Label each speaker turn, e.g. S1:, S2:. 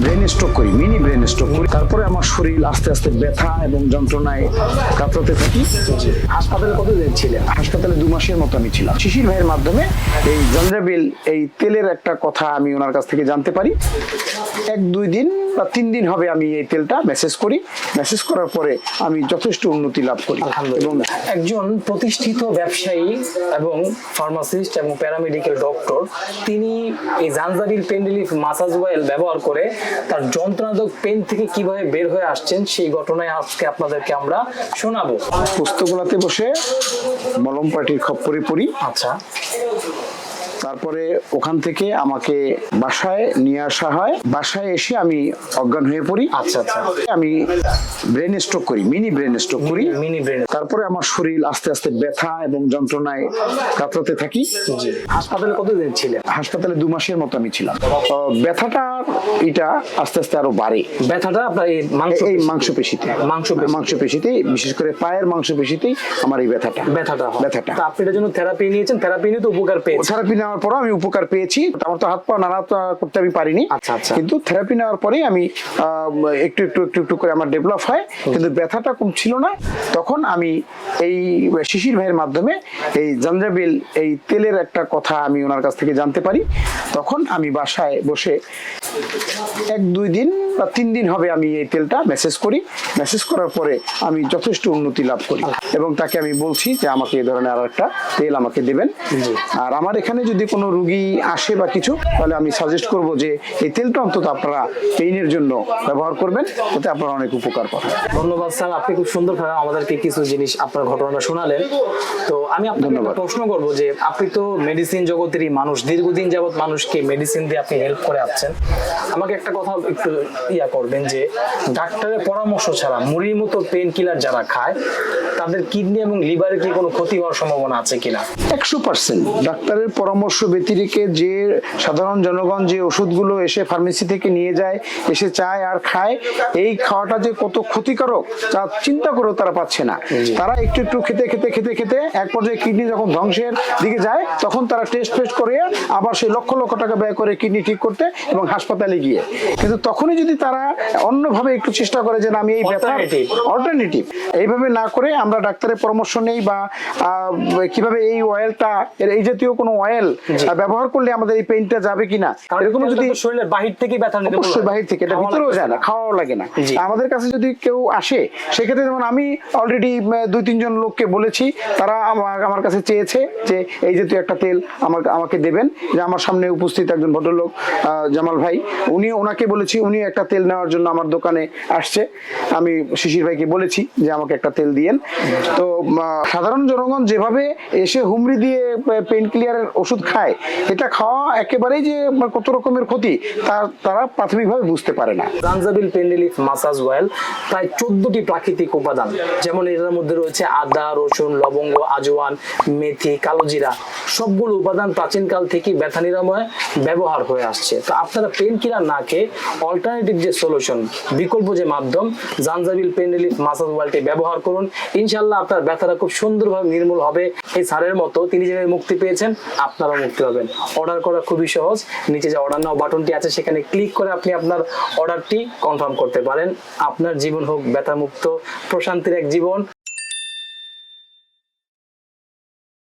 S1: Brain stroke করি mini brain stroke করি। তারপরে আমার শরীর আস্তে আস্তে ব্যথা এবং যন্ত্রণায় কাতরাতে থাকি।
S2: হাসপাতালে কতদিন ছিলেন?
S1: হাসপাতালে দু মাসের মতো আমি ছিলাম। শিশির ভাইয়ের মাধ্যমে এই জঞ্জাবিল, এই তেলের একটা কথা আমি ওনার কাছ থেকে জানতে পারি। এক দুই দিন বা তিন দিন হবে আমি এই তেলটা মেসেজ করি। মেসেজ করার পরে আমি যথেষ্ট উন্নতি লাভ করি। এবং
S2: একজন প্রতিষ্ঠিত ব্যবসায়ী এবং ফার্মাসিস্ট এবং প্যারামেডিক্যাল ডক্টর তিনি এই জানজাবিল পেন রিলিফ মাসাজ অয়েল ব্যবহার করে তার যন্ত্রণাদায়ক পেন থেকে কীভাবে বের হয়ে আসছেন সেই ঘটনায় আজকে আপনাদেরকে আমরা শোনাবো।
S1: পুস্তকগুলাতে বসে মলম পাটির খপ্পরে পড়ি।
S2: আচ্ছা।
S1: তারপরে ওখান থেকে আমাকে বাসায় নিয়ে আসা হয়। বাসায় এসে আমি অজ্ঞান হয়ে পড়ি।
S2: আচ্ছা আচ্ছা।
S1: আমি ব্রেন স্ট্রোক করি মিনি ব্রেন স্ট্রোক করি।
S2: মিনি ব্রেন
S1: তারপরে আমার শরীর আস্তে আস্তে ব্যথা এবং যন্ত্রণায় কাতরাতে থাকি।
S2: হাসপাতালে কতদিন ছিলেন?
S1: হাসপাতালে দু মাসের মতো আমি ছিলাম। ব্যথাটা এটা আস্তে আস্তে আরও বাড়ে।
S2: ব্যথাটা আপনার এই মাংস
S1: এই মাংসপেশিতে।
S2: মাংসপেশি।
S1: মাংসপেশিতে বিশেষ করে পায়ের মাংসপেশিতেই আমার এই ব্যথাটা।
S2: ব্যথাটা
S1: ব্যথাটা।
S2: আপনি এটার জন্য থেরাপি নিয়েছেন? থেরাপি নিয়ে তো উপকার পেয়েছেন।
S1: থেরাপি নেওয়ার পর আমি উপকার পেয়েছি। আমার তো হাত পা নাড়া করতে আমি পারিনি।
S2: আচ্ছা, আচ্ছা।
S1: কিন্তু থেরাপি নেওয়ার পরে আমি একটু একটু একটু একটু করে আমার ডেভেলপ হয়। কিন্তু ব্যথাটা কম ছিল না। তখন আমি এই শিশির ভাইয়ের মাধ্যমে এই জাঞ্জাবিল এই তেলের একটা কথা আমি ওনার কাছ থেকে জানতে পারি। তখন আমি বাসায় বসে এক দুই দিন বা তিন দিন হবে আমি এই তেলটা মেসেজ করি। মেসেজ করার পরে আমি যথেষ্ট উন্নতি লাভ করি। এবং তাকে আমি বলছি যে আমাকে এই ধরনের আর একটা তেল আমাকে দেবেন। আর আমার এখানে যদি কোনো রুগী আসে বা কিছু তাহলে আমি সাজেস্ট করব যে এই তেলটা অন্তত আপনারা পেইনের জন্য ব্যবহার করবেন এতে আপনারা অনেক উপকার পাবেন
S2: ধন্যবাদ স্যার আপনি খুব সুন্দর ভাবে আমাদেরকে কিছু জিনিস আপনার ঘটনাটা শোনালেন। তো আমি আপনাকে। প্রশ্ন করব যে আপনি তো মেডিসিন জগতেরই মানুষ দীর্ঘদিন যাবৎ মানুষকে মেডিসিন দিয়ে আপনি হেল্প করে আসছেন। আমাকে একটা কথা একটু ইয়া করবেন যে ডাক্তারের পরামর্শ ছাড়া মুড়ির মতো পেন কিলার যারা খায় তাদের কিডনি এবং লিভারে কি কোনো ক্ষতি হওয়ার সম্ভাবনা আছে কিনা?
S1: একশো পার্সেন্ট ডাক্তারের পরামর্শ ব্যতিরেকে যে সাধারণ জনগণ যে ওষুধগুলো এসে ফার্মেসি থেকে নিয়ে যায় এসে চায় আর খায় এই খাওয়াটা যে কত ক্ষতিকারক তা চিন্তা করেও তারা পাচ্ছে না। তারা একটু একটু খেতে খেতে খেতে খেতে এক পর্যায়ে কিডনি যখন ধ্বংসের দিকে যায় তখন তারা টেস্ট ফেস্ট করে আবার সেই লক্ষ লক্ষ টাকা ব্যয় করে কিডনি ঠিক করতে এবং হাসপাতালে গিয়ে। কিন্তু তখনই যদি তারা অন্যভাবে একটু চেষ্টা করে যে না, আমি এই
S2: Alternative.
S1: অল্টারনেটিভ এইভাবে না করে আমরা ডাক্তারের পরামর্শ নেই বা কীভাবে এই অয়েলটা এই জাতীয় কোনো অয়েল ব্যবহার করলে আমাদের এই পেইনটা যাবে কিনা? এরকম যদি
S2: শরীরের বাহির থেকে ব্যথা
S1: অবশ্যই বাহির থেকে এটা ভিতরেও যায় না খাওয়াও লাগে না। আমাদের কাছে যদি কেউ আসে সেক্ষেত্রে যেমন আমি অলরেডি দুই তিনজন লোককে বলেছি তারা আমার কাছে চেয়েছে যে এই জাতীয় একটা তেল আমার আমাকে দেবেন। যে আমার সামনে উপস্থিত একজন ভদ্রলোক জামাল ভাই উনি ওনাকে বলেছি, উনি একটা তেল নেওয়ার জন্য আমার দোকানে আসছে। আমি শিশির ভাইকে বলেছি যে আমাকে একটা তেল দিয়েন। তো সাধারণ জনগণ যেভাবে এসে হুমড়ি দিয়ে পেন ক্লিয়ারের ওষুধ খায়, এটা খাওয়া একেবারেই যে কত রকমের ক্ষতি, তা, তারা প্রাথমিকভাবে বুঝতে পারে না।
S2: জানজাবিল পেন রিলিফ মাসাজ অয়েল প্রায় চোদ্দটি প্রাকৃতিক উপাদান, যেমন এটার মধ্যে রয়েছে আদা, রসুন, লবঙ্গ, আজওয়ান, মেথি, কালোজিরা, সবগুলো উপাদান প্রাচীনকাল থেকে ব্যথা নিরাময় ব্যবহার হয়ে আসছে। তো আপনারা পেন কিলার না খেয়ে অল্টারনেটিভ যে সলিউশন বিকল্প যে মাধ্যম জানজাবিল পেন রিলিফ মাসাজ অয়েলটি ব্যবহার করুন। ইনশাল্লাহ আপনার ব্যথাটা খুব সুন্দরভাবে নির্মূল হবে। এই স্যারের মতো তিনি যেভাবে মুক্তি পেয়েছেন, আপনারাও মুক্তি পাবেন। অর্ডার করা খুবই সহজ। নিচে যে অর্ডার নাও বাটনটি আছে, সেখানে ক্লিক করে আপনি আপনার অর্ডারটি কনফার্ম করতে পারেন। আপনার জীবন হোক ব্যথামুক্ত, প্রশান্তির এক জীবন।